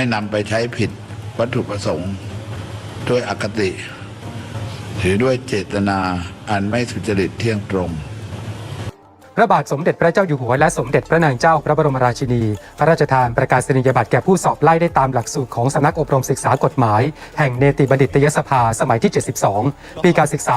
ไม่นำไปใช้ผิดวัตถุประสงค์ด้วยอคติ หรือด้วยเจตนาอันไม่สุจริตเที่ยงตรงพระบาทสมเด็จพระเจ้าอยู่หัวและสมเด็จพระนางเจ้าพระบรมราชินี พระราชทานประกาศนียบัตรแก่ผู้สอบไล่ได้ตามหลักสูตรของสำนักอบรมศึกษากฎหมาย แห่งเนติบัณฑิตยสภาสมัยที่ 72 ปีการศึกษา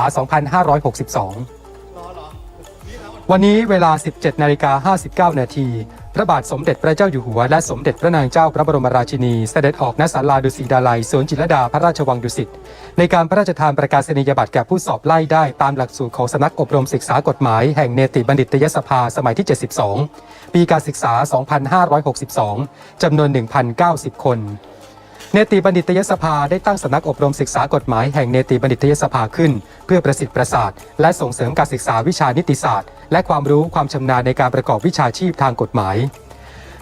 2562 วันนี้เวลา 17นาฬิกา59 นาที พระบาทสมเด็จพระเจ้าอยู่หัวและสมเด็จพระนางเจ้าพระบรมราชินีเสด็จออกณศาลาดุสิตดาลัยสวนจิรดาพระราชวังดุสิตในการพระราชทานประกาศนียบัตรแก่ผู้สอบไล่ได้ตามหลักสูตรของสำนักอบรมศึกษากฎหมายแห่งเนติบัณฑิตยสภาสมัยที่ 72 ปีการศึกษา 2562 จำนวน 1,090 คน เนติบัณฑิตยสภาได้ตั้งสำนักอบรมศึกษากฎหมายแห่งเนติบัณฑิตยสภาขึ้น เพื่อประสิทธิ์ประสาท และส่งเสริมการศึกษาวิชานิติศาสตร์ และความรู้ความชำนาญในการประกอบวิชาชีพทางกฎหมาย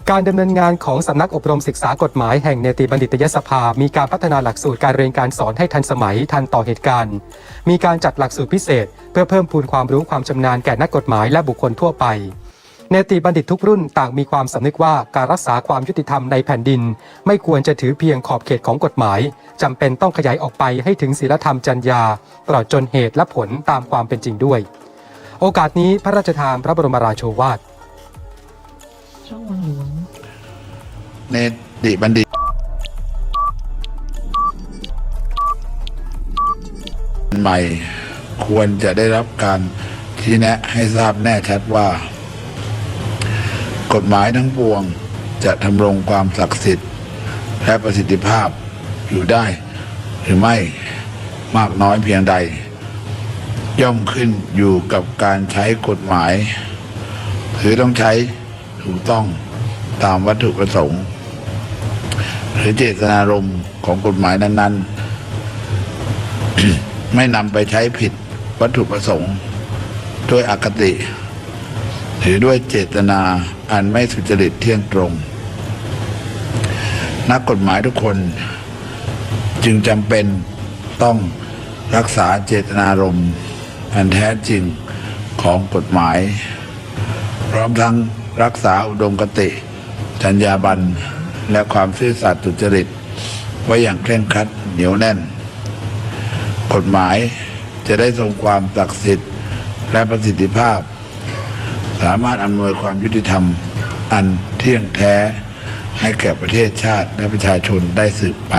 การดำเนินงานของสำนักอบรมศึกษากฎหมายแห่งเนติบัณฑิตยสภา มีการพัฒนาหลักสูตรการเรียนการสอนให้ทันสมัยทันต่อเหตุการณ์ มีการจัดหลักสูตรพิเศษ เพื่อเพิ่มพูนความรู้ความชำนาญแก่นักกฎหมายและบุคคลทั่วไป เนติบัณฑิตทุกรุ่นต่างมีความสำนึกว่าการรักษาความยุติธรรมในแผ่นดิน ไม่ควรจะถือเพียงขอบเขตของกฎหมายจำเป็นต้องขยายออกไปให้ถึงศีลธรรมจรรยาตลอดจนเหตุและผลตามความเป็นจริงด้วย โอกาสนี้พระราชทานพระบรมราโชวาทช่องวังหลวงเนติบัณฑิตใหม่ควรจะได้รับการชี้แนะให้ทราบแน่ชัดว่า กฎหมายทั้งปวงจะทำรงความศักดิ์สิทธิ์ และประสิทธิภาพอยู่ได้ หรือไม่มากน้อยเพียงใด ย่อมขึ้นอยู่กับการใช้กฎหมายหรือต้องใช้ถูกต้องตามวัตถุประสงค์ หรือเจตนารมณ์ของกฎหมายนั้น ๆ ไม่นำไปใช้ผิดวัตถุประสงค์ ด้วยอคติ หรือด้วยเจตนาอันไม่สุจริตเที่ยงตรง นักกฎหมายทุกคนจึงจำเป็นต้องรักษาเจตนารมณ์อันแท้จริงของกฎหมาย พร้อมทั้งรักษาอุดมคติ จรรยาบรรณและความซื่อสัตย์สุจริต ไว้อย่างเคร่งครัดเหนียวแน่น กฎหมายจะได้ทรงความศักดิ์สิทธิ์และประสิทธิภาพ สามารถอำนวยความยุติธรรมอันเที่ยงแท้ให้แก่ประเทศชาติและประชาชนได้สืบไป